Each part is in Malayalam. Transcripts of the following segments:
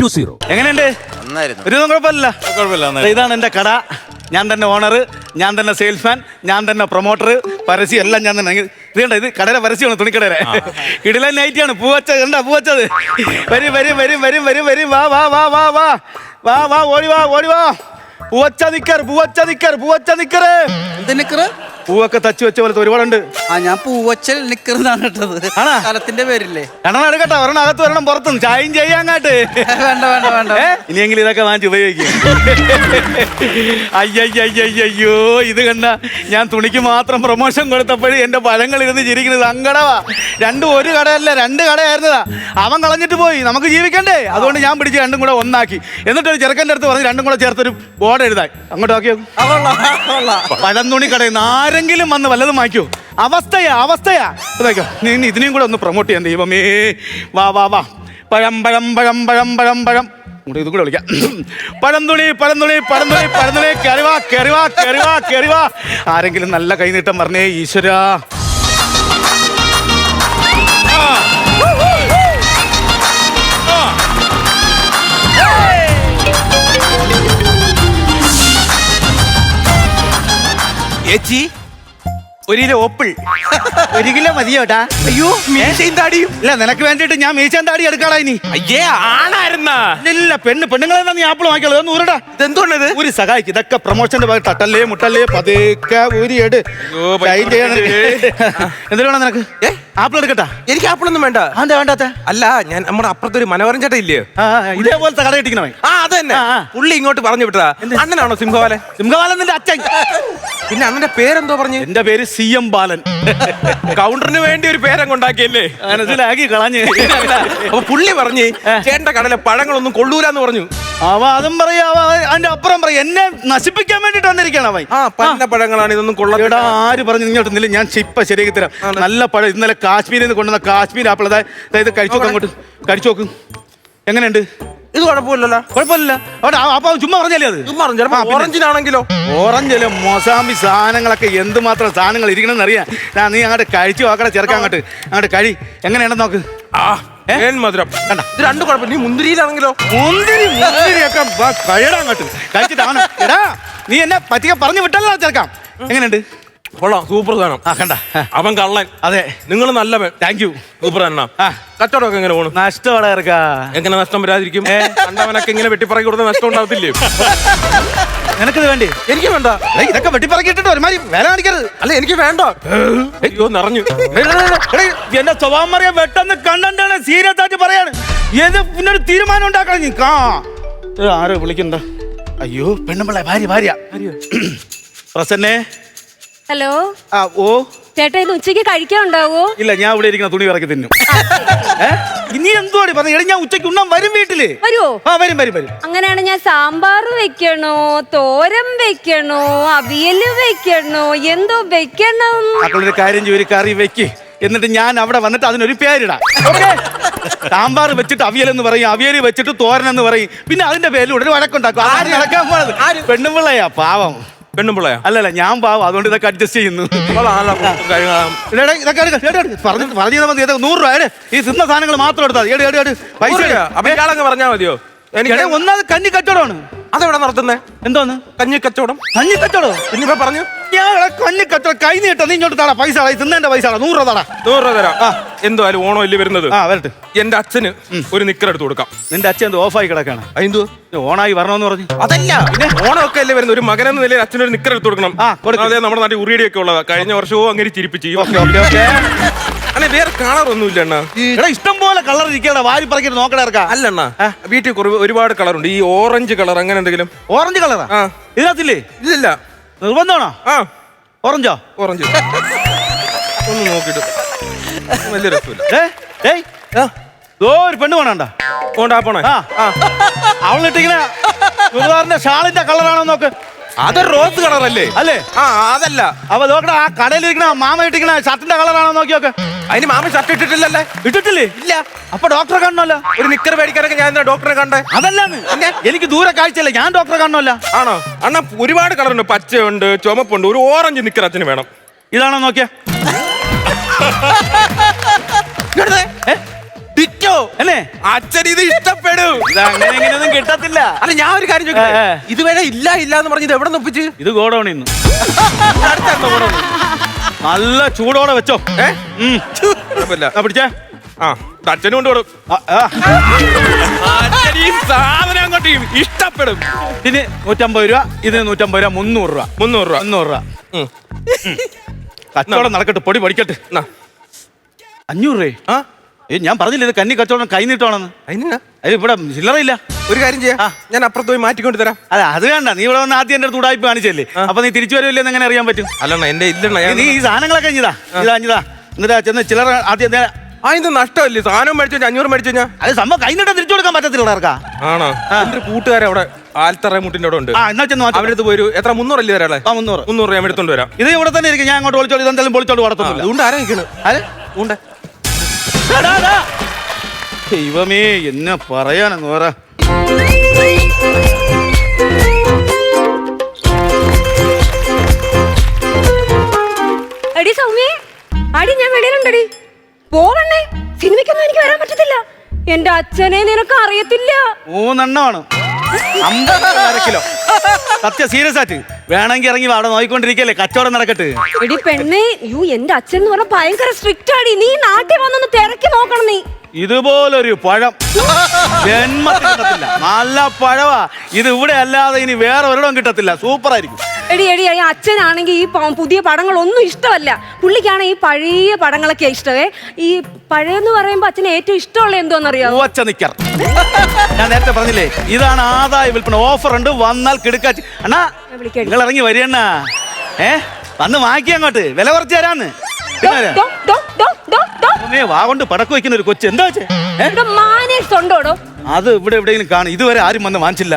two zero എങ്ങനെയുണ്ട്? നന്നായിരുന്നു. ഒരു കുഴപ്പമില്ല. ഇതാണ് എന്റെ കട. ഞാൻ തന്നെ ഓണർ ഞാൻ തന്നെ സെയിൽസ്മാൻ ഞാൻ തന്നെ പ്രൊമോട്ടർ പരസ്യം എല്ലാം ഞാൻ തന്നെ. ഇത് കണ്ട ഇത് കടയുടെ പരസ്യമാണ് തുണിക്കടയുടെ. ഇടല നൈറ്റിയാണ് പൂവച്ച കണ്ട പൂവച്ചത്? വരും വരും വരും വരും വരും വരും. വാ വാ വാ വാ വാ. വാ വാ ഓടി വാ ഓടി വാ. പൂവച്ച നിക്കർ പൂവച്ച നിക്കർ പൂവച്ച നിക്കറ്. എന്ത് നിക്കറ്? പൂവൊക്കെ തച്ചു വെച്ച പോലത്തെ ഒരുപാടുണ്ട്. ആ ഞാൻ പൂവച്ചൽ നിക്കുന്നതാണ് കേട്ടത്. ഇട്ടത് ആണോ? സ്ഥലത്തിന്റെ പേരില്ലേ. എണ്ണം എടുക്കട്ടെ ഒരെണ്ണം അകത്ത് ഒരെണ്ണം പുറത്തും ചായയും ചെയ്യാങ്ങാട്ട് വേണ്ട വേണ്ട വേണ്ട. ഏ? ഇനിയെങ്കിലും ഇതൊക്കെ വാങ്ങിച്ച് ഉപയോഗിക്കും. അയ്യയ്യോ ഇത് കണ്ട ഞാൻ തുണിക്ക് മാത്രം പ്രൊമോഷൻ കൊടുത്തപ്പോഴും എന്റെ പഴങ്ങൾ ഇരുന്ന് ചിരിക്കുന്നത് സങ്കടവാ. രണ്ടും ഒരു കടയല്ല രണ്ട് കടയായിരുന്നതാ. അവൻ കളഞ്ഞിട്ട് പോയി. നമുക്ക് ജീവിക്കണ്ടേ? അതുകൊണ്ട് ഞാൻ പിടിച്ച് രണ്ടും കൂടെ ഒന്നാക്കി. എന്നിട്ട് ഒരു ചെറുക്കന്റെ അടുത്ത് പറഞ്ഞ് രണ്ടും കൂടെ ചേർത്തൊരു ബോർഡ് എഴുതാൻ. അങ്ങോട്ട് നോക്കിയോ? ആ, കൊള്ളാം, ആ, കൊള്ളാം. പഴം തുണി കടയിൽ നിന്ന് ആരെങ്കിലും വന്ന് വല്ലതും വാങ്ങിക്കോ. അവസ്ഥയാ അവസ്ഥയാ. അതൊക്കെ നീ ഇതിനെയും കൂടെ ഒന്ന് പ്രൊമോട്ട് ചെയ്യാൻ ദൈവമേ. വാ വാ വാ. പഴം പഴം പഴം പഴം പഴം പഴം. ഇതും കൂടെ വിളിക്കാം. പഴം പഴന്തുണി പഴം പഴന്തുണി പഴം തുണി പഴം തുണി കറിവാ കറിവാ കറിവാ കറിവാ ആരെങ്കിലും നല്ല കൈനീട്ടം പറഞ്ഞേ ഈശ്വരാ. ചേച്ചി ഒരു കിലോ ഓപ്പിൾ. ഒരു കിലോ മതിയോട്ടാ അയ്യോ മീശയും താടിയും. ഇല്ല നിനക്ക് വേണ്ടിയിട്ട് ഞാൻ മീശയും താടി എടുക്കാടാ ഇനി. അയ്യേ ആണായിരുന്നാ. ഇല്ല പെണ്ണ് പെണ്ണുങ്ങളെ നീ ആപ്പിൾ വാങ്ങിക്കുള്ളൂ ഒന്ന് ഊരടാ. ഇതെന്തോന്നത് ഒരു സഹായിക്ക്. ഇതൊക്കെ പ്രൊമോഷന്റെ ഭാഗം തട്ടല്ലേ മുട്ടല്ലേ പതുക്കെ ഊരിയെട്. അയ്യോ, പറ്റില്ല. എന്തിനു വേണം നിനക്ക്? ആപ്പിൾ എടുക്കട്ടാ? എനിക്ക് ആപ്പിളൊന്നും വേണ്ട. അതെ വേണ്ടാത്ത? അല്ല ഞാൻ നമ്മുടെ അപ്പുറത്തൊരു മനോഹരൻ ചേട്ടൻ ഇല്ലയോ ഇതേപോലത്തെ കട കിട്ടിക്കണേ ആ അത് തന്നെ. പുള്ളി ഇങ്ങോട്ട് പറഞ്ഞു വിട്ടതാ. അണ്ണനാണോ സിംഹവാലൻ? സിംഹവാലൻ നിന്റെ അച്ഛൻ. പിന്നെ അണ്ണന്റെ പേരെന്തോ പറഞ്ഞു? എന്റെ പേര് സി എം ബാലൻ. കൗണ്ടറിന് വേണ്ടി ഒരു പേരങ്ങ് ഉണ്ടാക്കിയല്ലേ? മനസ്സിലാക്കി കളഞ്ഞ്. അപ്പൊ പുള്ളി പറഞ്ഞ് ചേട്ടന്റെ കടലെ പഴങ്ങളൊന്നും കൊള്ളൂലെന്ന് പറഞ്ഞു. അവ അതും പറയാ അതിന്റെ അപ്പുറം പറയാ. എന്നെ നശിപ്പിക്കാൻ വേണ്ടിട്ട് വന്നിരിക്കണം അവൻ. പന്ന പഴങ്ങളാണ് ഇതൊന്നും എടാ ആര് പറഞ്ഞു ഇങ്ങോട്ട് നില്ല ഞാൻ ചിപ്പ ശരിയാക്കി തരാം. നല്ല പഴം ഇന്നലെ കാശ്മീരിൽ നിന്ന് കൊണ്ടുവന്ന കാശ്മീർ ആപ്പിൾ. അതായത് കഴിച്ചു നോക്ക് അങ്ങോട്ട്. കഴിച്ചു നോക്ക്. എങ്ങനെയുണ്ട്? ഇത് കുഴപ്പമില്ലല്ലോ. കുഴപ്പമില്ല അവിടെ ആ- അപ്പൊ അവൻ ചുമ്മാ പറഞ്ഞല്ലേ അത്? ചുമ്മാ പറഞ്ഞു. ചിലപ്പോ ആ, പിന്നെ. ഓറഞ്ചിനാണെങ്കിലോ? ഓറഞ്ചിൽ മൊസാമ്പി സാധനങ്ങളൊക്കെ എന്തുമാത്രം സാധനങ്ങൾ ഇരിക്കണമെന്ന് അറിയാം ഞാൻ നീ അങ്ങോട്ട് കഴിച്ചു നോക്കട ചെറുക്കാൻ അങ്ങോട്ട് അങ്ങോട്ട് കഴി. എങ്ങനെയാണെന്ന് നോക്ക്. ആ ഏൻ മധുരം. കണ്ട. ഇത് രണ്ട് കുഴപ്പം. നീ മുന്തിരിയിലാണെങ്കിലോ? മുന്തിരി മുന്തിരിയൊക്കെ വാ, കഴിയടാ അങ്ങോട്ട്. കഴിച്ചിട്ടാണ് എടാ നീ എന്നെ പറ്റിയ പറഞ്ഞു വിട്ടല്ലോ ചേർക്കാം എങ്ങനെയുണ്ട്? കൊള്ളാം സൂപ്പർ സാധനം. ആ കണ്ട. അവൻ കള്ളൻ. അതെ. നിങ്ങൾ നല്ലവൻ താങ്ക് യു സൂപ്പർ തന്നെ. കച്ചവടമൊക്കെ എങ്ങനെ പോണു? നഷ്ടമാണ് ചെറുക്കാ എങ്ങനെ നഷ്ടം വരാതിരിക്കും? കണ്ടവനൊക്കെ ഇങ്ങനെ വെട്ടിപ്പറക്കി കൊടുത്ത നഷ്ടം ഉണ്ടാവത്തില്ലേ? നിനക്കിത് വേണ്ടി? എനിക്ക് വേണ്ട. ഇതൊക്കെ വെട്ടിപ്പറക്കിട്ടിട്ട് ഒരുമാതിരി വേല കാണിക്കരുത്. അല്ല എനിക്ക് വേണ്ട. അയ്യോ നിറഞ്ഞു. എന്റെ സ്വഭാവം പറയാൻ പെട്ടെന്ന് കണ്ടാണ് സീരിയസ് ആയിട്ട് പറയാണ്. ഏത് പിന്നെ ഒരു തീരുമാനം ഉണ്ടാക്കണം നീ? കാ. ആരോ വിളിക്കണ്ട? അയ്യോ പെണ്ണുമ്പളെ ഭാര്യ. ഭാര്യ. പ്രസന്നെ ഹലോ? ആ ഓ. ചേട്ടാ ഇന്ന് ഉച്ചയ്ക്ക് കഴിക്കാൻ ഉണ്ടാവോ ഇല്ല ഞാൻ ഇവിടെ ഇരിക്കുന്ന തുണി ഇറക്കി തിന്നും. ഇനി എന്തുവാടി പറഞ്ഞു ഞാൻ ഉച്ചയ്ക്ക് ഉണ്ണാൻ വരും വീട്ടിൽ. വരുമോ ആ വരും വരും വരും. അങ്ങനെയാണ് ഞാൻ സാമ്പാർ വെക്കണോ? തോരൻ വെക്കണോ? അവിയൽ വെക്കണോ? എന്തോ വെക്കണം. മക്കളൊരു കാര്യം ചെയ്യും ഒരു കറി വെക്ക്. എന്നിട്ട് ഞാൻ അവിടെ വന്നിട്ട് അതിനൊരു പേരിടാ. ഓക്കേ? സാമ്പാർ വെച്ചിട്ട് അവിയൽ എന്ന് പറയും അവിയൽ വെച്ചിട്ട് തോരൻ എന്ന് പറയും. പിന്നെ അതിന്റെ പേരിൽ ഉടനെ വഴക്കുണ്ടാക്കും. അതാണ് നടക്കാൻ പോണത്. പെണ്ണുമ്പിള്ളയാ പാവം. പെണ്ണുമ്പിള്ളയാ അല്ലല്ല ഞാൻ പാവം അതുകൊണ്ട് ഇതൊക്കെ അഡ്ജസ്റ്റ് ചെയ്യുന്നു. എടാ, എടാ, ഇതൊക്കെ എടുക്ക്, എടുക്ക്, എടുക്ക്. പറഞ്ഞു പറഞ്ഞു തന്നാ മതി. ഇതൊക്കെ നൂറ് രൂപ എടേ ഈ തിന്ന സാധനങ്ങൾ മാത്രം എടുത്താൽ. എട്, എട്, എട്. പൈസ? അപ്പൊ ഇയാളങ്ങ് പറഞ്ഞാ മതിയോ എനിക്ക് ഒന്നാമത് കഞ്ഞി കച്ചവടമാണ്. അതെവിടെ നടത്തുന്നേ? എന്തോന്ന് കഞ്ഞി കച്ചവടം. കഞ്ഞി കച്ചവടം? ഇനിയിപ്പോ പറഞ്ഞു. ഞാൻ കഞ്ഞി കച്ചവടം കൈ നീട്ട നീ ഇങ്ങോട്ട് താടാ. പൈസ തിന്നേന്റെ പൈസ നൂറ് രൂപ താടാ. നൂറ് രൂപ തരാം. എന്തായാലും ഓണം അല്ലേ വരുന്നത്? ആ വരട്ടെ. എന്റെ അച്ഛന് ഒരു നിക്കർ എടുത്ത് കൊടുക്കാം. നിന്റെ അച്ഛൻ എന്തോ ഓഫായി കിടക്കാണ്. അതെന്തോ ഓണായി വരണമെന്ന് പറഞ്ഞു. അതല്ല. പിന്നെ? ഓണമൊക്കെ അല്ലേ വരുന്നത്? ഒരു മകൻ എന്ന നിലയിൽ ഒരു നിക്കർ എടുത്ത് കൊടുക്കണം. അതെ നമ്മുടെ നാട്ടിൽ ഉറിയടിയൊക്കെ ഉള്ളതാ. കഴിഞ്ഞ വർഷവും അങ്ങനെ ചിരിപ്പിച്ച്. അല്ലെ വേറെ കളറൊന്നുമില്ല അണ്ണാ. എടാ ഇഷ്ടം പോലെ കളർ ഇരിക്കടാ വാരി പറക്കിട്ട് ഇറക്കാ. അല്ല അണ്ണാ വീട്ടിൽ കുറവ് ഒരുപാട് കളറുണ്ട് ഈ ഓറഞ്ച് കളർ അങ്ങനെ എന്തെങ്കിലും? ഓറഞ്ച് കളറാ ആ. ഇതിനകത്തില്ലേ? ഇല്ലില്ല. നിർബന്ധമാണോ? ആ. ഓറഞ്ചോ ഓറഞ്ച് ഒന്ന് നോക്കിട്ട് വലിയ രസമില്ല. ഏ ഏയ് ഒരു പെണ്ണ് വേണണ്ട പോണ്ടാ പോണേ. ആ. അവളിട്ടിങ്ങനെ ഗുരുവാറിന്റെ ഷാളിന്റെ കളറാണോ നോക്ക്. അത് റോസ് കളർ അല്ലേ? അല്ലേ? ആ അതല്ല. അപ്പൊ നോക്കണ ആ കടയിൽ ഇരിക്കണ മാമ ഇട്ടിരിക്കണ ഷർട്ടിന്റെ കളറാണോ നോക്കി നോക്ക്. അതിന് മാമ ഷർട്ട് ഇട്ടിട്ടില്ലല്ലേ? ഇട്ടിട്ടില്ലേ? ഇല്ല. അപ്പൊ ഡോക്ടറെ കാണണമല്ലോ? ഒരു നിക്കർ മേടിക്കാനൊക്കെ ഞാൻ ഡോക്ടറെ കണ്ടേ? അതല്ലാന്ന്. എനിക്ക് ദൂരെ കാഴ്ചയല്ല. ഞാൻ ഡോക്ടറെ കാണണമല്ലോ. ആണോ? അണ്ണ ഒരുപാട് കളറുണ്ട് പച്ചയുണ്ട് ചുമപ്പുണ്ട് ഒരു ഓറഞ്ച് നിക്കർ അച്ഛന് വേണം. ഇതാണോ നോക്കിയ? അച്ഛൻ ഇത് ഇഷ്ടപ്പെടും. ഇത് കിട്ടത്തില്ല. അല്ല ഞാൻ ഒരു കാര്യം. ഇതുവരെ ഇല്ല ഇല്ല എന്ന് പറഞ്ഞത് എവിടെ ഒപ്പിച്ച് ഇത് ഗോഡൌണിന്ന് നല്ല ചൂടോടെ വെച്ചോ. ഏ? ഉം. കുഴപ്പമില്ല. ആ, പിടിച്ചേ. ആ ഇത് അച്ഛനും കൊണ്ട് കൊടുക്കും ആ, ആ. അച്ഛൻ ഈ സാധനം അങ്ങോട്ട് ഇഷ്ടപ്പെടും. ഇതിന് നൂറ്റമ്പത് രൂപ ഇതിന് നൂറ്റമ്പത് രൂപ മുന്നൂറ് രൂപ. മുന്നൂറ് രൂപ. മുന്നൂറ് രൂപ. ഉം. കച്ചവടം നടക്കട്ടെ പൊടി പഠിക്കട്ടെ എന്നാ. അഞ്ഞൂറ് രൂപ ആ? ഏ ഞാൻ പറഞ്ഞില്ല ഇത് കന്നി കച്ചവടം കൈ നീട്ടമാണെന്ന് അതിനാ? അത് ഇവിടെ ചില്ലറയില്ല. ഒരു കാര്യം ചെയ്യാ. ഞാൻ അപ്പുറത്ത് പോയി മാറ്റിക്കൊണ്ട് തരാം അല്ല അത് വേണ്ട. നീ ഇവിടെ വന്ന് ആദ്യം എന്റെ ഉടായ്പ കാണിച്ചല്ലേ അപ്പൊ നീ തിരിച്ചു വരില്ലെന്ന് എങ്ങനെ അറിയാൻ പറ്റും? അല്ലണ്ണ എന്റെ ഇല്ലണ്ണ നീ- നീ ഈ സാധനങ്ങളൊക്കെ ഇഞ്ഞിതാ ഇതാ ഇഞ്ഞിതാ എന്നിട്ട് ചെന്ന് ചിലർ ആദ്യം ഇത്. നഷ്ടമല്ലേ? സാധനം മേടിച്ചു അഞ്ഞൂറ് മേടിച്ചു കഴിഞ്ഞാൽ അത് സംഭവം കഴിഞ്ഞിട്ട് തിരിച്ചു കൊടുക്കാൻ പറ്റത്തില്ല ആണോ? എന്റെ കൂട്ടുകാരെ അവിടെ ആൽത്തറ മുട്ടിന്റെ അവിടെ ഉണ്ട്. ആ എന്നാ ചെന്ന് അവിടെ പോയി എത്ര? മുന്നൂറല്ലേ ഒരാളെ ആ മുന്നൂറ്. മുന്നൂറ് രൂപ ഞാൻ എടുത്തോണ്ട് വരാം. ഇത് ഇവിടെ തന്നെ ഇരിക്കും. ഞാൻ അങ്ങോട്ട് വിളിച്ചോളൂ ഇതെന്തായാലും വിളിച്ചോണ്ട് വളർത്തുന്നില്ല അതുകൊണ്ട് ആരാ നിൽക്കണ് അത് ഉണ്ട്. ദൈവമേ എന്നെ പറയാനെന്ന് പറ അടി സൗമ്യേ അടി ഞാൻ വെളിയിലുണ്ടടി. പോവണ്ണേ സിനിമയ്ക്കൊന്നും എനിക്ക് വരാൻ പറ്റത്തില്ല. എന്റെ അച്ഛനെ നിനക്ക് അറിയത്തില്ല. മൂന്നെണ്ണമാണ്. അമ്പത് കിലോ. സത്യ സീരിയസ് ആയിട്ട്. വേണമെങ്കിൽ ഇറങ്ങി അവിടെ നോയിക്കൊണ്ടിരിക്കല്ലേ കച്ചവടം നടക്കട്ടെ. എടി പെണ്ണേ യു എന്റെ അച്ഛൻ എന്ന് പറഞ്ഞാൽ ഭയങ്കര സ്ട്രിക്റ്റ് ആടി. നീ നാട്ടിൽ വന്നൊന്ന് തിരക്കി നോക്കണം നീ. ഇതുപോലൊരു പഴം. ജന്മത്തിൽ കിട്ടത്തില്ല നല്ല പഴവാ. ഇത് ഇവിടെ അല്ലാതെ ഇനി വേറെ ഒരിടം കിട്ടത്തില്ല. സൂപ്പർ ആയിരിക്കും എടി എടി ഈ അച്ഛനാണെങ്കിൽ ഈ പുതിയ പടങ്ങളൊന്നും ഇഷ്ടമല്ല. പുള്ളിക്കാണ് ഈ പഴയ പടങ്ങളൊക്കെ ഇഷ്ടമേ. ഈ പഴയെന്ന് പറയുമ്പോ അച്ഛന് ഏറ്റവും ഇഷ്ടമുള്ള എന്തോന്നറിയാം? പൂവച്ച നിക്കർ. ഞാൻ നേരത്തെ പറഞ്ഞില്ലേ ഇതാണ് ആദായ വിൽപ്പന. ഓഫർ ഉണ്ട് വന്നാൽ കിടക്കാച്ചി. അണ്ണാ. നിങ്ങൾ ഇറങ്ങി വരികണ്ണ ഏ വന്ന് വാങ്ങിക്കുക അങ്ങോട്ട്. വില കുറച്ച് തരാന്ന്. പിന്നെ? അമ്മേ, വാ കൊണ്ട് പടക്കം വയ്ക്കുന്ന ഒരു കൊച്ചു. എന്താ വെച്ചേ ഏ? ഇവിടെ മാനേഴ്സ് ഉണ്ടോടോ അത് ഇവിടെ എവിടെയെങ്കിലും കാണും. ഇതുവരെ ആരും വന്ന് വാങ്ങിച്ചില്ല.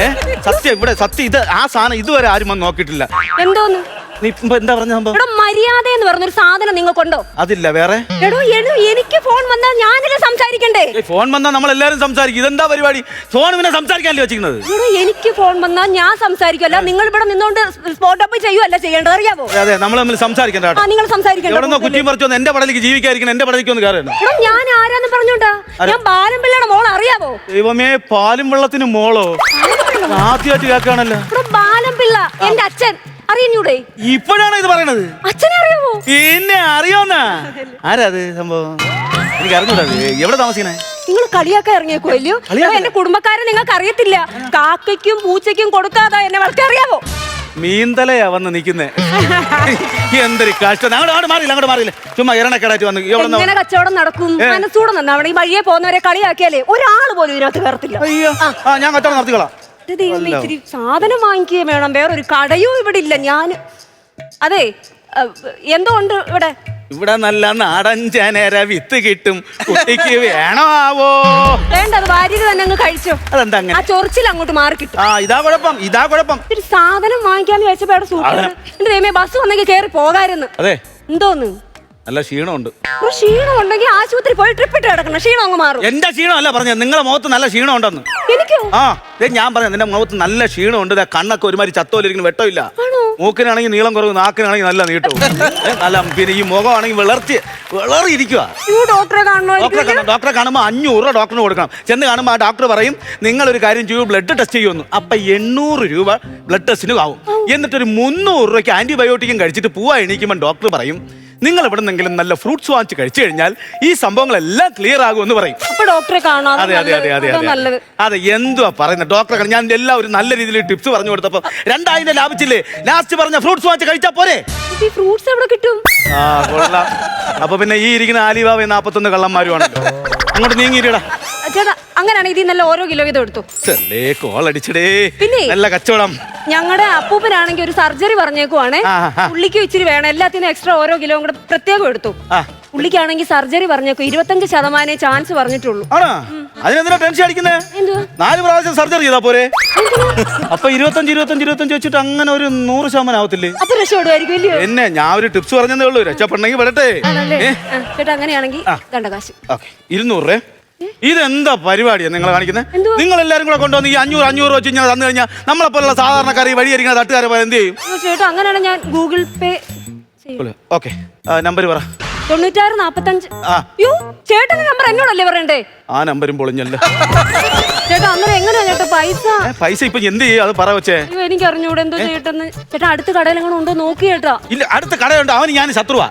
ഏ? സത്യം ഇവിടെ സത്യം ഇത് ആ സാധനം ഇതുവരെ ആരും വന്ന് നോക്കിയിട്ടില്ല. എന്തോന്ന്? നീ ഇപ്പൊ എന്താ പറഞ്ഞ സംഭവം? എടോ മര്യാദ എന്ന് പറഞ്ഞൊരു സാധനം നിങ്ങൾക്കുണ്ടോ? അതില്ല വേറെ? എടോ എടോ എനിക്ക് ഫോൺ വന്നാൽ ഞാനല്ലേ സംസാരിക്കണ്ടേ? ഏയ്, ഫോൺ വന്നാൽ നമ്മൾ എല്ലാരും സംസാരിക്കും. ഇതെന്താ പരിപാടി? ഫോൺ പിന്നെ സംസാരിക്കാനല്ലേ വെച്ചിരിക്കുന്നത്? എടോ എനിക്ക് ഫോൺ വന്നാൽ ഞാൻ സംസാരിക്കുമല്ല നിങ്ങൾ ഇവിടെ നിന്നുകൊണ്ട് സ്പോട്ട് അപ്പ് ചെയ്യുമല്ല ചെയ്യേണ്ടത്? അറിയാമോ അതെ, നമ്മൾ തമ്മിൽ സംസാരിക്കണ്ട ആ കേട്ടോ നിങ്ങൾ സംസാരിക്കണ്ട. എടോ കുറ്റിയും പറിച്ചു വന്ന് എന്റെ പടലേക്ക് ജീവിക്കാതിരിക്കണം എന്റെ പടലേക്ക് ഒന്ന് കയറുന്നു എടോ ഞാൻ ആരാന്ന് പറഞ്ഞോണ്ടാ? ഞാൻ ബാലംപിള്ളയുടെ മോൾ അറിയാമോ ദൈവമേ പാലും വെള്ളത്തിന് മോളോ? ആദ്യമായിട്ട് കേൾക്കാണല്ലോ ഇവിടെ ബാലംപിള്ള എന്റെ അച്ഛൻ. അറിയഞ്ഞൂടെ ഇപ്പോഴാണോ ഇത് പറയണത്? അച്ഛനെ അറിയാവോ പിന്നെ അറിയോന്നാ? ആരാ അത് സംഭവം? എനിക്ക് അറിഞ്ഞൂടാ എവിടെ താമസിക്കണേ? നിങ്ങൾ കളിയാക്കാൻ ഇറങ്ങിയേക്കോ അല്ലയോ എന്റെ കുടുംബക്കാരെ നിങ്ങൾക്ക് അറിയത്തില്ല. കാക്കയ്ക്കും പൂച്ചയ്ക്കും കൊടുക്കാതെ എന്നെ വളർത്തി അറിയാവോ? മീന്തലയാ വന്ന് നിക്കുന്നേ എന്തൊരു കഷ്ടം. അങ്ങോട്ട് അങ്ങോട്ട് മാറിയില്ല അങ്ങോട്ട് മാറിയില്ല. ചുമ്മാ ഇരണക്കെടാറ്റ് വന്ന്. എങ്ങനെ കച്ചവടം നടക്കും? മനസ്സൂടെ നന്നാവണം ഈ വഴിയെ പോകുന്നവരെ കളിയാക്കിയാലേ ഒരാൾ പോലും ഇതിനകത്ത് കയറത്തില്ല. അയ്യോ. ഞാൻ കച്ചവടം നടത്തിക്കോളാം. ദൈവമേ, ഇച്ചിരി സാധനം വാങ്ങിക്കുകയും വേണം. വേറൊരു കടയോ ഇവിടെ ഇല്ല. ഞാൻ അതെ എന്തോ ഉണ്ട് ഇവിടെ? ഇവിടെ നല്ല നാടൻ ചേനേര വിത്ത് കിട്ടും. കുട്ടിക്ക് വേണോ ആവോ? വേണ്ട അത് വാര്യര് തന്നെ അങ്ങ് കഴിച്ചോ. അതെന്താ ആ ചൊറിച്ചിൽ അങ്ങോട്ട് മാറി കിട്ടും. ആ ഇതാ കുഴപ്പം ഇതാ കുഴപ്പം. ഒരു സാധനം വാങ്ങിക്കാന്ന് വെച്ചപ്പോ അവിടെ സൂപ്പർ എന്റെ ദൈവമേ ബസ് വന്നെങ്കിൽ കയറി പോകാരുന്ന്. അതെ. എന്തോന്ന്? നല്ല ക്ഷീണമുണ്ട്. ഒരു ക്ഷീണം ഉണ്ടെങ്കിൽ ആശുപത്രി പോയി ട്രിപ്പ് ഇട്ട് കിടക്കണം. ക്ഷീണം അങ്ങ് മാറും. എന്റെ ക്ഷീണമല്ല പറഞ്ഞത്. നിങ്ങളുടെ മുഖത്ത് നല്ല ക്ഷീണം ഉണ്ടെന്ന് എനിക്കോ? ആ ദേ ഞാൻ പറഞ്ഞു നിന്റെ മുഖത്ത് നല്ല ക്ഷീണമുണ്ട്. ദേ കണ്ണൊക്കെ ഒരുമാതിരി ചത്തോലിരിക്കുന്ന വെട്ടമില്ല. ആണോ? മൂക്കിനാണെങ്കിൽ നീളം കുറവ് നാക്കിനാണെങ്കിൽ നല്ല നീട്ടവും. ഏ, നല്ല പിന്നെ ഈ മുഖമാണെങ്കിൽ വിളർച്ച് വിളറിയിരിക്കുക യു ഡോക്ടറെ കാണണോ ഡോക്ടറെ കാണാം ഡോക്ടറെ കാണുമ്പോൾ അഞ്ഞൂറ് രൂപ ഡോക്ടറിന് കൊടുക്കണം. ചെന്ന് കാണുമ്പോൾ ആ ഡോക്ടർ പറയും നിങ്ങളൊരു കാര്യം ചെയ്യൂ ബ്ലഡ് ടെസ്റ്റ് ചെയ്യുമെന്ന്. അപ്പൊ എണ്ണൂറ് രൂപ ബ്ലഡ് ടെസ്റ്റിന് ആവും. എന്നിട്ടൊരു മുന്നൂറ് രൂപയ്ക്ക് ആന്റിബയോട്ടിക്കും കഴിച്ചിട്ട് പോവാ എണീക്കുമ്പോൾ ഡോക്ടർ പറയും നിങ്ങൾ ഇവിടെ നിന്നെങ്കിലും നല്ല ഫ്രൂട്ട്സ് വാങ്ങിച്ച് കഴിച്ചു കഴിഞ്ഞാൽ ഈ സംഭവങ്ങളെല്ലാം ക്ലിയർ ആകും എന്ന് പറയും. അപ്പൊ ഡോക്ടറെ അതെ അതെ അതെ അതെ അതെ നല്ലത്. അതെ എന്തുവാ പറയുന്നത്? ഡോക്ടറെ ഞാൻ ഞാൻ ഒരു നല്ല രീതിയിൽ ടിപ്സ് പറഞ്ഞു കൊടുത്തപ്പോ രണ്ടായിരം ലാഭിച്ചില്ലേ? ലാസ്റ്റ് പറഞ്ഞ ഫ്രൂട്ട്സ് വാങ്ങിച്ച് കഴിച്ചാ പോരെ? ഈ ഫ്രൂട്ട്സ് എവിടെ കിട്ടും? ആ കൊള്ളാം. അപ്പൊ പിന്നെ ഈ ഇരിക്കുന്ന ആലിബാബ നാപ്പത്തൊന്ന് കള്ളന്മാരുമാണല്ലോ. അങ്ങോട്ട് നീങ്ങിയിട്ടാ അങ്ങനെയാണ് ഇതിൽ നല്ല ഓരോ കിലോ വീതം എടുത്തു. ചെല്ലേ കോളടിച്ചടേ. പിന്നെ? നല്ല കച്ചവടം. ഞങ്ങളുടെ അപ്പൂപ്പനാണെങ്കിൽ ഒരു സർജറി പറഞ്ഞേക്കുവാണേ. പുള്ളിക്ക് ഇച്ചിരി വേണം. എല്ലാത്തിനും എക്സ്ട്രാ ഓരോ കിലോ കൂടെ പ്രത്യേകം എടുത്തു. പുള്ളിക്കാണെങ്കിൽ സർജറി പറഞ്ഞേക്കും. ഇരുപത്തഞ്ച് ശതമാനേ ചാൻസ് പറഞ്ഞിട്ടുള്ളൂ. ആണോ? അതിനെന്തിനാ ടെൻഷൻ അടിക്കുന്നേ? എന്തുവാ? നാല് പ്രാവശ്യം സർജറി ചെയ്താ പോരെ? അപ്പൊ ഇരുപത്തഞ്ച് ഇരുപത്തഞ്ച് ഇരുപത്തഞ്ച് വെച്ചിട്ട് അങ്ങനെ ഒരു നൂറ് ശതമാനം ആവത്തില്ലേ? എന്നെ ഞാൻ ഒരു ടിപ്സ് പറഞ്ഞതേ ഉള്ളൂ. രക്ഷപ്പെടണമെങ്കിൽ ചേട്ടാ അങ്ങനെയാണെങ്കിൽ ഇരുന്നൂറ് രൂപ. ഇതെന്താ പരിപാടിയാണ് നിങ്ങൾ കാണിക്കുന്നത് നിങ്ങൾ എല്ലാരും കൂടെ കൊണ്ടുവന്ന് ഈ അഞ്ഞൂറ് അഞ്ഞൂറ് വെച്ച് ഞാൻ തന്നു കഴിഞ്ഞാൽ നമ്മളെ പോലുള്ള സാധാരണക്കാർ ഈ വഴിയരിക്കുന്ന തട്ടുകാരെ പോലെ എന്ത് ചെയ്യും? അങ്ങനെയാണ് ഞാൻ ഗൂഗിൾ പേ ഓക്കെ. നമ്പർ പറ. തൊണ്ണൂറ്റാറ് നാപ്പത്തഞ്ച്. ആ. യോ ചേട്ടന്റെ നമ്പർ എന്നോടല്ലേ പറയണ്ടേ? ആ നമ്പരും പൊളിഞ്ഞല്ലോ. ചേട്ടാ അന്നേരം എങ്ങനെയാ ചേട്ടാ പൈസ? പൈസ ഇപ്പൊ എന്ത് ചെയ്യും? അത് പറ വെച്ചേ. എനിക്ക് അറിഞ്ഞൂടെ എന്തോ ചേട്ടെന്ന് ചേട്ടാ അടുത്ത കടയിലെങ്ങനെ ഉണ്ടോ? നോക്കി ചേട്ടാ. ഇല്ല അടുത്ത കടയുണ്ട്. അവന് ഞാൻ ശത്രുവാ.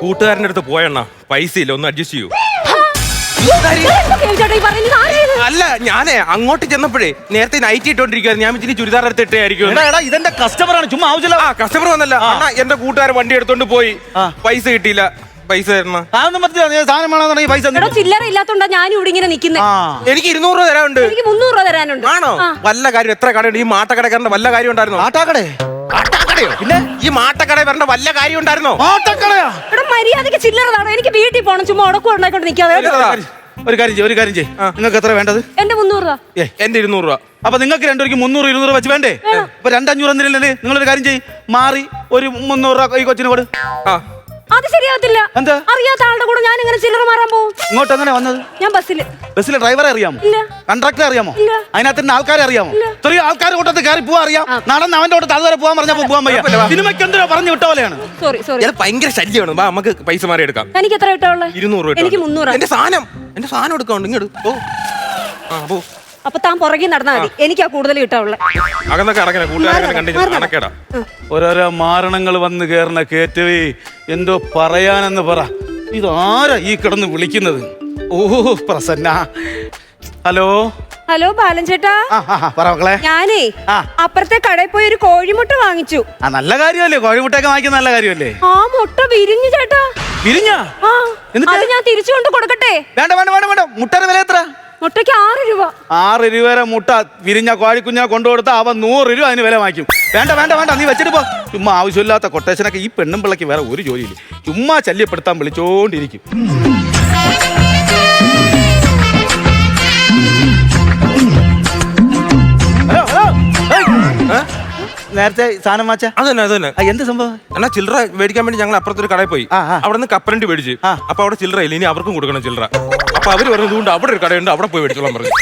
കൂട്ടുകാരന്റെ അടുത്ത് പോയണ്ണ പൈസ ഇല്ല ഒന്ന് അഡ്ജസ്റ്റ് ചെയ്യൂ. ഈ പറയുന്നത്? അല്ല ഞാനേ അങ്ങോട്ട് ചെന്നപ്പോഴേ നേരത്തെ നൈറ്റ് ഇട്ടോണ്ടിരിക്കുന്നത് ഞാൻ ഇച്ചിരി ചുരിദാർ എടുത്ത് ഇട്ടായിരിക്കും എടാ എടാ ഇതെന്റെ കസ്റ്റമറാണ് ചുമ്മാ ആവശ്യമില്ല. ആ കസ്റ്റമർ വന്നല്ല. അണ്ണാ എന്റെ കൂട്ടുകാരൻ വണ്ടി എടുത്തോണ്ട് പോയി. ആ. പൈസ കിട്ടിയില്ല. പൈസ തരണം? പറ്റില്ല നീ സാധനം വേണമെന്നുണ്ടെങ്കിൽ പൈസ എടാ ചില്ലറ ഇല്ലാത്തോണ്ടാ ഞാൻ ഇവിടെ ഇങ്ങനെ നിക്കുന്നേ. ആ. എനിക്ക് ഇരുന്നൂറ് രൂപ തരാനുണ്ട്. എനിക്ക് മുന്നൂറ് രൂപ തരാനുണ്ട്. ആണോ? ആ. വല്ല കാര്യം എത്ര കടയുണ്ട്? ഈ മാട്ടക്കടക്കാരന്റെ വല്ല കാര്യം ഉണ്ടായിരുന്നു? ആട്ടാക്കടേ മാട്ടക്കടയോ പിന്നെ? ഈ മാട്ടക്കട വരേണ്ട വല്ല കാര്യം ഉണ്ടായിരുന്നോ? ആട്ടക്കടയാ എടാ മര്യാദയ്ക്ക് ചില്ലറ എനിക്ക് വീട്ടിൽ പോകണം ചുമ്മാ ഉടക്കും ഉണ്ടായിക്കൊണ്ട് നിൽക്കാതെ ഒരു കാര്യം ചെയ്യ് ഒരു കാര്യം ചെയ്യ് നിങ്ങൾക്ക് എത്ര വേണ്ടത്? എന്റെ മുന്നൂറ് രൂപ. ഏ എന്റെ ഇരുന്നൂറ് രൂപ. അപ്പൊ നിങ്ങൾക്ക് രണ്ടുപേർക്ക് മുന്നൂറ് ഇരുന്നൂറ് വെച്ച് വേണ്ടേ? അപ്പൊ രണ്ടഞ്ഞൂറ് എന്തിനല്ലേ നിങ്ങളൊരു കാര്യം ചെയ്യ്. മാറി ഒരു മുന്നൂറ് രൂപ ഈ കൊച്ചിനോട് കൊടു. ആ. അത് ശരിയാവത്തില്ല. എന്താ? അറിയാത്ത ആളുടെ കൂടെ ഞാൻ ഇങ്ങനെ ചില്ലറ മാറാൻ പോകും ഇങ്ങോട്ട് എങ്ങനെ വന്നത്? ഞാൻ ബസ്സിൽ ബസ്സിലെ ഡ്രൈവറെ അറിയാമോ? ഇല്ല. കണ്ടക്ടറെ അറിയാമോ? ഇല്ല. അതിനകത്ത് ആൾക്കാരെ അറിയാമോ? ഇത്രയും ആൾക്കാരെ കൂട്ടത്തിൽ കയറി പോവാ അറിയാം. നടന്ന് അവന്റെ കൂട്ടത്തിൽ അതുവരെ പോകാൻ പറഞ്ഞപ്പോ പോവാൻ വയ്യ. സിനിമയ്ക്ക് എന്തോ പറഞ്ഞു വിട്ട പോലെയാണ്? സോറി സോറി ഇത് ഭയങ്കര ശല്യമാണ്. വാ നമുക്ക് പൈസ മാറി എടുക്കാം. എനിക്ക് എത്ര കിട്ടാവുള്ള ഇരുന്നൂറ് രൂപ എനിക്ക് മുന്നൂറ്. എന്റെ സാധനം എന്റെ സാധനം എടുക്കാണ്ട് ഇങ്ങോട്ട് ഓ ആ പോ. അപ്പൊ താൻ പുറകെ നടന്നാൽ മതി. എനിക്കാ കൂടുതൽ കിട്ടാവുള്ളത് അകന്നൊക്കെ അടക്കണ കൂട്ടുകാരെ കണ്ടിട്ട് അണക്കേടാ. ഓരോരോ മാരണങ്ങൾ വന്ന് കയറുന്ന കേറ്റവേ എന്തോ പറയാനെന്ന് പറ. ഇതാരാ ഈ കിടന്ന് വിളിക്കുന്നത്? ഓ പ്രസന്ന. ഹലോ? ഹലോ ബാലൻ ചേട്ടാ ആ ആ ആ, പറ മക്കളെ. ഞാനേ ആ. അപ്പുറത്തെ കടയിൽ പോയി ഒരു കോഴിമുട്ട വാങ്ങിച്ചു. ആ നല്ല കാര്യമല്ലേ? കോഴിമുട്ടയൊക്കെ വാങ്ങിക്കുന്ന നല്ല കാര്യമല്ലേ? ആ മുട്ട വിരിഞ്ഞു ചേട്ടാ. വിരിഞ്ഞ? ആ. എന്നിട്ട്? അത് ഞാൻ തിരിച്ചു കൊണ്ട് കൊടുക്കട്ടെ. വേണ്ട വേണ്ട വേണ്ട വേണ്ട. മുട്ടയുടെ വില എത്ര? മുട്ടയ്ക്ക് ആറ് രൂപ. ആറ് രൂപ മുട്ട വിരിഞ്ഞ കോഴിക്കുഞ്ഞിനെ കൊണ്ടുകൊടുത്ത അവൻ നൂറ് രൂപ അതിന് വില വാങ്ങിക്കും. വേണ്ട വേണ്ട വേണ്ട നീ വെച്ചിട്ട് പോ. ചുമ്മാ ആവശ്യമില്ലാത്ത കൊട്ടേഷനൊക്കെ ഈ പെണ്ണും പിള്ളക്ക് വേറെ ഒരു ജോലിയില്ല. ചുമ്മാ ശല്യപ്പെടുത്താൻ വിളിച്ചോണ്ടിരിക്കും. നേരത്തെ സാധനം വാച്ച? അതന്നെ അതന്നെ. എന്ത് സംഭവം? എന്നാ ചില്ലറ മേടിക്കാൻ വേണ്ടി ഞങ്ങൾ അപ്പുറത്തൊരു കടയിൽ പോയി. ആ, ആ. അവിടെ നിന്ന് കപ്പലണ്ടി മേടിച്ച്. ആ. അപ്പൊ അവിടെ ചില്ലറ ഇല്ല ഇനി അവർക്കും കൊടുക്കണം ചില്ലറ. അപ്പൊ അവർ പറഞ്ഞു ഇതുകൊണ്ട് അവിടെ ഒരു കടയുണ്ട് അവിടെ പോയി മേടിച്ചോളാൻ പറഞ്ഞു.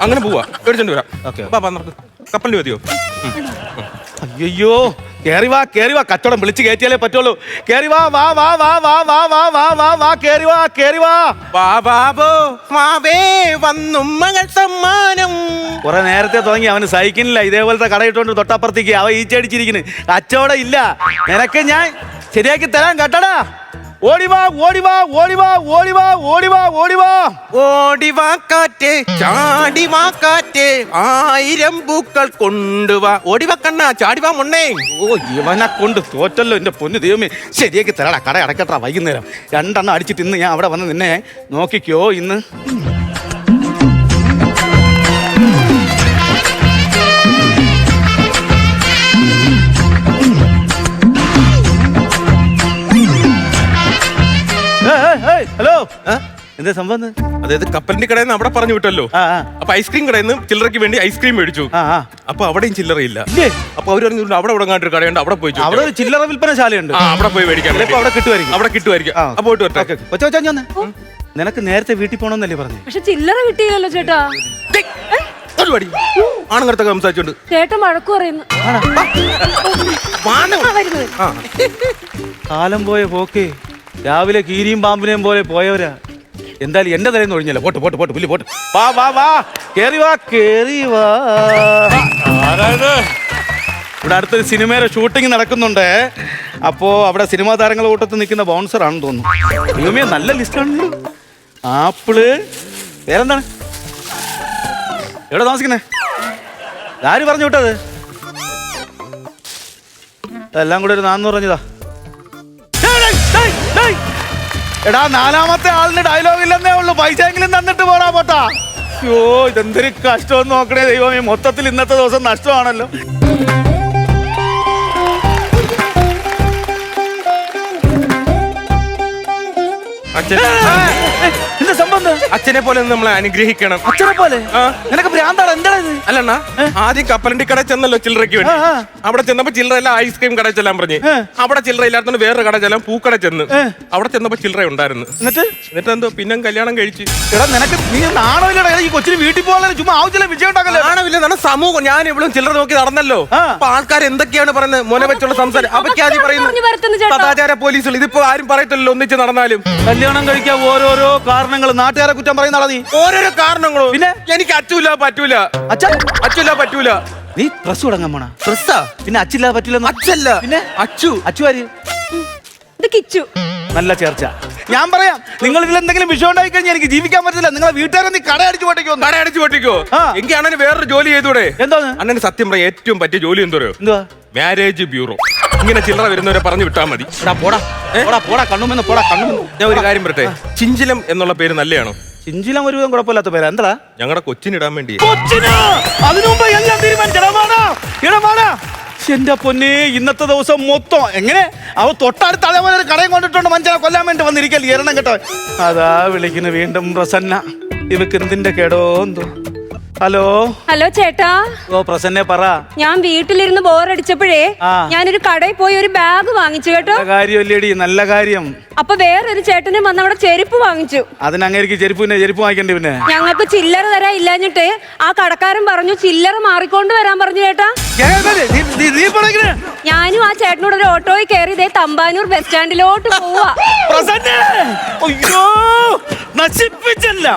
അങ്ങനെ പോവാ. മേടിച്ചോണ്ട് വരാം. ഓക്കേ. വാ, വാ, നമുക്ക് കപ്പലണ്ടി മതിയോ? അയ്യോ കേറി വാ കേറി വാ കച്ചവടം വിളിച്ച് കയറ്റിയാലേ പറ്റുള്ളൂ കേറി വാ വാ വാ വാ വാ വാ വാ വാ വാ വാ കേറി വാ കേറി വാ വാ ബാബോ മാവേ വന്നു മകൾ സമ്മാനം കുറെ നേരത്തെ തുടങ്ങി അവന് സഹിക്കുന്നില്ല ഇതേപോലത്തെ കടയിട്ടുകൊണ്ട് തൊട്ടപ്പുറത്തേക്ക് അവ ഈച്ചടിച്ചിരിക്കുന്നു കച്ചവടം ഇല്ല നിനക്ക് ഞാൻ ശരിയാക്കി തരാൻ കേട്ടടാ ഓടിവാ ഓടിവാ ഓടിവാ ഓടിവാ ഓടിവാ ഓടിവാ. ഓടിവാ കാറ്റേ ചാടിവാ കാറ്റേ ആയിരം പൂക്കൾ കൊണ്ടുവാ. ഓടിവാ കണ്ണ ചാടിവാ മുണ്ണേ. ഓ ഇവനെ കൊണ്ട് തോറ്റല്ലോ എന്റെ പൊന്നു ദൈവമേ. ശരിയാക്കി തരാടാ കട അടക്കട്ടാ വൈകുന്നേരം. രണ്ടെണ്ണം അടിച്ചിട്ട് ഇന്ന് ഞാൻ അവിടെ വന്ന് നിന്നെ നോക്കിക്കോ ഇന്ന്. എന്താ സംഭവം? അതായത് കപ്പലിന്റെ കടയിൽ നിന്ന് അവിടെ പറഞ്ഞു വിട്ടല്ലോ. അപ്പൊ ഐസ്ക്രീം കടയിൽ നിന്ന് ചില്ലറയ്ക്ക് വേണ്ടി ഐസ്ക്രീം മേടിച്ചു. അപ്പൊ അവിടെയും ചില്ലറയില്ല. ഇല്ല? അപ്പൊ അവർ പറഞ്ഞു അവിടെ ഇവിടെ ഒരു കടയുണ്ട് അവിടെ പോയി അവിടെ ഒരു ചില്ലറ വിൽപ്പനശാലയുണ്ട്. ആ അവിടെ പോയി മേടിക്കാൻ ചിലപ്പോ അവിടെ കിട്ടുമായിരിക്കും. അവിടെ കിട്ടുമായിരിക്കും. അപ്പൊ പോയിട്ട് ഓക്കേ, വരട്ടെ. നിനക്ക് നേരത്തെ വീട്ടിൽ പോകണമെന്നല്ലേ പറഞ്ഞു? പക്ഷെ ചില്ലറ കിട്ടിയില്ലല്ലോ ചേട്ടാ. ദേ, ഒരു പടി ആണുങ്ങടുത്തൊക്കെ സംസാരിച്ചോണ്ട്. ചേട്ടൻ വഴക്കു പറയുന്നു. കാലം പോയ പോക്ക്. രാവിലെ കീരിയും പാമ്പിനെയും പോലെ പോയവരാ. എന്തായാലും എന്റെ തലേന്ന് ഒഴിഞ്ഞല്ലോ. പോട്ട് പോട്ട് പോട്ട് പുല്ല് പോട്ട്. വാ വാ വാ. കേറി വാ കേറി വാ. ഇവിടെ അടുത്തൊരു സിനിമയുടെ ഷൂട്ടിംഗ് നടക്കുന്നുണ്ട്. അപ്പോ അവിടെ സിനിമാ താരങ്ങളുടെ കൂട്ടത്തിൽ നിൽക്കുന്ന ബൗൺസർ ആണെന്ന് തോന്നുന്നു. ദൈവമേ നല്ല ലിസ്റ്റ് ആണല്ലോ. ആപ്പിൾ. വേറെന്താണ് എവിടെ താമസിക്കുന്നേ? ആര് പറഞ്ഞു വിട്ടത്? എല്ലാം കൂടെ ഒരു നാന്നൂറ് പറഞ്ഞതാ. എടാ നാലാമത്തെ ആളിന് ഡയലോഗ് ഇല്ലെന്നേ ഉള്ളൂ പൈസ എങ്കിലും തന്നിട്ട് പോടാ പോട്ടാ അയ്യോ ഇതെന്തൊരു കഷ്ടം നോക്കണേ ദൈവമേ മൊത്തത്തിൽ ഇന്നത്തെ ദിവസം നഷ്ടമാണല്ലോ അച്ഛനെ പോലെ ഒന്ന് നമ്മളെ അനുഗ്രഹിക്കണം. അച്ഛനെ പോലെ? ആ. നിനക്ക് ഭ്രാന്താണ്? എന്താണ് ഇത്? അല്ലണ്ണ ആദ്യം കപ്പലണ്ടി കട ചെന്നല്ലോ ചില്ലറയ്ക്ക് വേണ്ടി. ആ, ആ. അവിടെ ചെന്നപ്പോ ചില്ലറ എല്ലാം ഐസ്ക്രീം കട ചെല്ലാൻ പറഞ്ഞ്. അവിടെ ചില്ലറ ഇല്ലാത്തതുകൊണ്ട് വേറൊരു കട ചെല്ലാൻ പൂക്കട ചെന്ന്. അവിടെ ചെന്നപ്പോ ചില്ലറ ഉണ്ടായിരുന്നു. എന്നിട്ട്? എന്നിട്ട് എന്തോ പിന്നെ കല്യാണം കഴിച്ച്. എടാ നിനക്ക് നീ നാണമില്ലടാ ഈ കൊച്ചിന് വീട്ടിൽ പോകാൻ ചുമ്മാ ആവശ്യമില്ല വിജയം ഉണ്ടാക്കല്ലേ? ആണവില്ല നടന്ന സമൂഹം. ഞാൻ ഇവളും ചില്ലറ നോക്കി നടന്നല്ലോ. ആ. അപ്പൊ ആൾക്കാർ എന്തൊക്കെയാണ് പറയുന്നത്? മോനെ വെച്ചുള്ള സംസാരം. അവയ്ക്ക് ആദ്യം പറഞ്ഞു പറയുന്നത് ചേട്ടാ. സദാചാര പോലീസുകൾ. ഇതിപ്പോ ആരും പറയത്തില്ലല്ലോ ഒന്നിച്ച് നടന്നാലും. കല്യാണം കഴിക്കാൻ ഓരോരോ കാരണങ്ങൾ നാട്ടുകാരെ കുറ്റം പറയുന്ന നീ. ഓരോരോ കാരണങ്ങളോ. പിന്നെ? എനിക്ക് അച്ചൂല പറ്റൂല. അച്ഛൻ? അച്ചൂല പറ്റൂല. നീ ഡ്രസ് തുടങ്ങാൻ പോണ. ഡ്രസ്സാ പിന്നെ അച്ചില്ല പറ്റൂല അച്ചല്ല പിന്നെ? അച്ചു. അച്ചു ആര്? ഇത് കിച്ചു. നല്ല ചേർച്ച. ഞാൻ പറയാം നിങ്ങൾ ഇതിൽ എന്തെങ്കിലും വിഷയം ഉണ്ടായി കഴിഞ്ഞാൽ എനിക്ക് ജീവിക്കാൻ പറ്റില്ല നിങ്ങളെ വീട്ടുകാരെ നീ കട അടിച്ചു പൊട്ടിക്കോ കട അടിച്ചു പൊട്ടിക്കോ. എനിക്ക് അണ്ണന് വേറൊരു ജോലി ചെയ്തൂടെ? എന്താണ് അണ്ണന് സത്യം പറയാം ഏറ്റവും പറ്റിയ ജോലി എന്തോ എന്തുവാ? മാരേജ് ബ്യൂറോ ഇങ്ങനെ ചില്ലറ വരുന്നവരെ പറഞ്ഞു വിട്ടാൽ മതി. എടാ, പോടാ. പോടാ പോടാ കണ്ണുമെന്ന് പോടാ കണ്ണുമെന്ന് ഞാൻ ഒരു കാര്യം പറയട്ടെ? ചിഞ്ചിലം എന്നുള്ള പേര് നല്ലതാണോ ചിഞ്ചിലം ഒരു കുഴപ്പമില്ലാത്ത പേര്. എന്താ ഞങ്ങളുടെ കൊച്ചിനിടാൻ വേണ്ടി. കൊച്ചിന്! അതിനു മുമ്പ് എല്ലാം എന്റെ പൊന്നെ ഇന്നത്തെ ദിവസം മൊത്തം എങ്ങനെ? അവ തൊട്ടടുത്ത അതേപോലെ ഒരു കടയും കൊണ്ടിട്ടുണ്ട്. മനുഷ്യനെ കൊല്ലാൻ വേണ്ടി വന്നിരിക്കല്ലേ എരണം കേട്ടോ. അതാ വിളിക്കുന്നു വീണ്ടും പ്രസന്ന. ഇവക്ക് എന്തിന്റെ കേടോ എന്തോ. ഹലോ. ഹലോ ചേട്ടാ. ഓ പ്രസന്നെ പറ. ഞാൻ വീട്ടിലിരുന്ന് ബോറടിച്ചപ്പോഴേ ആ. ഞാനൊരു കടയിൽ പോയി ഒരു ബാഗ് വാങ്ങിച്ചു കേട്ടോ. നല്ല കാര്യമല്ലേടി നല്ല കാര്യം. അപ്പൊ വേറൊരു ചേട്ടനും വന്ന് അവിടെ ചെരുപ്പ് വാങ്ങിച്ചു. അതിനങ്ങേക്ക് ചെരുപ്പ് പിന്നെ ചെരുപ്പ് വാങ്ങിക്കണ്ടേ പിന്നെ. ഞങ്ങൾക്ക് ചില്ലറ തരാ ഇല്ലാഞ്ഞിട്ട് ആ കടക്കാരൻ പറഞ്ഞു ചില്ലറ മാറിക്കൊണ്ട് വരാൻ പറഞ്ഞു ചേട്ടാ. നീ- നീ- ഞാനും ആ ചേട്ടനോട് ഒരു ഓട്ടോയിൽ കയറി ഇതേ തമ്പാനൂർ ബസ് സ്റ്റാൻഡിലോട്ട് പോവാ. പ്രസന്നെ! അയ്യോ നശിപ്പിച്ചല്ല.